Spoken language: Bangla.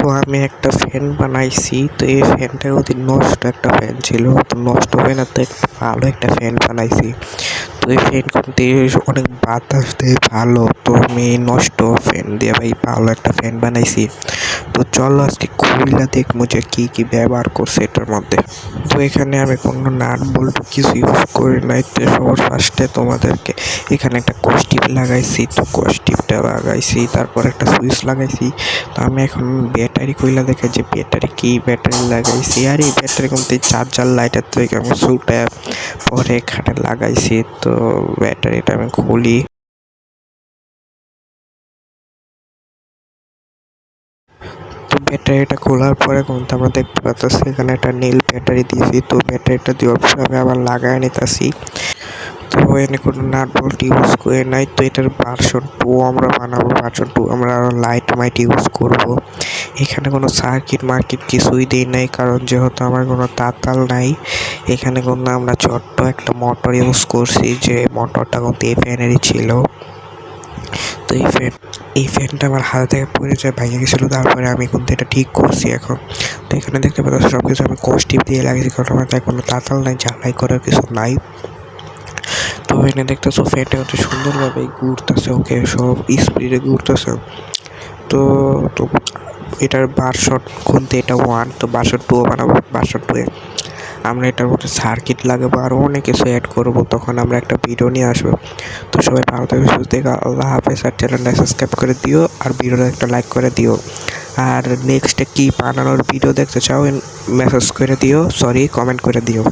তো আমি একটা ফ্যান বানাইছি, তো এই ফ্যানটা অতি নষ্ট একটা ফ্যান ছিল, তো নষ্ট হয়ে না তো ভালো একটা ফ্যান বানাইছি। তো এই ফ্যান করতে অনেক বাতাস দেয়, ভালো, তো আমি নষ্ট ফ্যান দিয়ে ভাই ভালো একটা ফ্যান বানাইছি। তো চলো আজকে খুললা দেখব যে কী কী ব্যবহার করছে এটার মধ্যে। তো এখানে আমি কোনো নাট বল্ট কিছু ইউজ করি নাই। তো সবার ফার্স্টে তোমাদেরকে এখানে একটা কস্টিপ লাগাইছি। তো কস্টিপটা লাগাইছি, তারপর একটা সুইচ লাগাইছি। তো আমি এখন ব্যাটারি কইলা দেখে যে ব্যাটারি কি ব্যাটারি লাগাইছি। আর এই ব্যাটারি কিন্তু চার্জার লাইটার থেকে আমি সুটা পরে এখানে লাগাইছি। তো ব্যাটারিটা আমি খুলি। ব্যাটারিটা খোলার পরে কিন্তু আমরা দেখতে পাচ্ছি এখানে একটা নীল ব্যাটারি দিয়েছি। তো ব্যাটারিটা দেওয়ার পরে আমি আবার লাগাই নিতেছি। তো এনে কোনো নাট বল্ট ইউজ করে নাই। তো এটার ভার্সন টু আমরা বানাবো ভার্সন টু আমরা লাইট মাইট ইউজ করব। এখানে কোনো সার্কিট মার্কিট কিছুই দিই নাই, কারণ যেহেতু আমার কোনো তাতাল নাই, এখানে কোনো আমরা ছোট্ট একটা মোটর ইউজ করছি যে মোটরটা কিন্তু এই ফ্যানেরই ছিল। তো এই ফ্যান এই ফ্যানটা আমার হাত থেকে পড়ে যায়, ভেঙে গেছিল। তারপরে আমি কিন্তু এটা ঠিক করছি এখন। তো এখানে দেখতে পাচ্ছি সব কিছু আমি কস্টিপ দিয়ে লাগিয়েছি, কারণ আমার তাই কোনো তাতাল নাই, ঝালাই করার কিছু নাই। তো এখানে দেখতেছো ফ্যানটা হচ্ছে সুন্দরভাবে ঘুরতেছে ওকে সব স্পিডে ঘুরতেছে। তো তো এটার বারশট খুলতে এটা ওয়ান তো বারশট টুও বানাবো বারশট টুয়ে আমরা এটার মধ্যে সার্কিট লাগাবো আরও অনেক কিছু অ্যাড করব, তখন আমরা একটা ভিডিও নিয়ে আসব। তো সবাই ভালো থাকবে সুস্থ থেকে, আল্লাহ হাফেজ। আর চ্যানেলটা সাবস্ক্রাইব করে দিও, আর ভিডিওটা একটা লাইক করে দিও। আর নেক্সটে কী বানানোর ভিডিও দেখতে চাও মেসেজ করে দিও সরি কমেন্ট করে দিও।